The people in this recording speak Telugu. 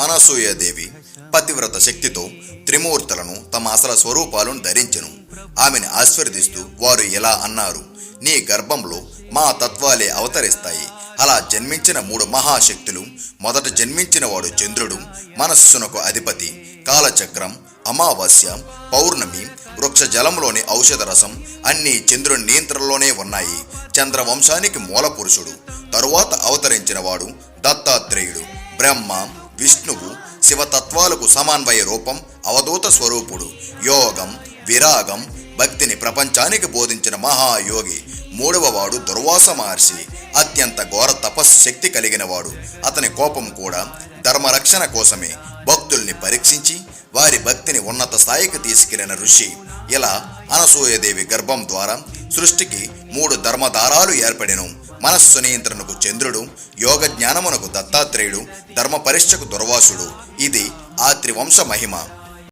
అనసూయదేవి పతివ్రత శక్తితో త్రిమూర్తులను తమ అసలు స్వరూపాలను ధరించెను. ఆమెను ఆశీర్వదిస్తూ వారు ఎలా అన్నారు? నీ గర్భంలో మా తత్వాలే అవతరిస్తాయి. అలా జన్మించిన మూడు మహాశక్తులు మొదట జన్మించిన వాడు చంద్రుడు మనస్సునకు అధిపతి కాలచక్రం అమావాస్య పౌర్ణమి వృక్ష జలంలోని ఔషధ రసం అన్నీ చంద్రుని నియంత్రణలోనే ఉన్నాయి. చంద్రవంశానికి మూల పురుషుడు తరువాత అవతరించిన వాడు దత్తాత్రేయుడు బ్రహ్మ విష్ణువు శివతత్వాలకు సమన్వయ రూపం అవధూత స్వరూపుడు యోగం విరాగం భక్తిని ప్రపంచానికి బోధించిన మహాయోగి మూడవ వాడు దుర్వాస మహర్షి అత్యంత ఘోర తపస్సు శక్తి కలిగిన వాడు అతని కోపం కూడా ధర్మరక్షణ కోసమే భక్తుల్ని పరీక్షించి వారి భక్తిని ఉన్నత స్థాయికి తీసుకెళ్ళిన ఋషి. ఇలా అనసూయదేవి గర్భం ద్వారా సృష్టికి మూడు ధర్మధారాలు ఏర్పడిను. మనస్సు నియంత్రణకు చంద్రుడు యోగ జ్ఞానమునకు దత్తాత్రేయుడు ధర్మ పరిష్ఠకు దుర్వాసుడు. ఇది ఆ త్రివంశ మహిమ.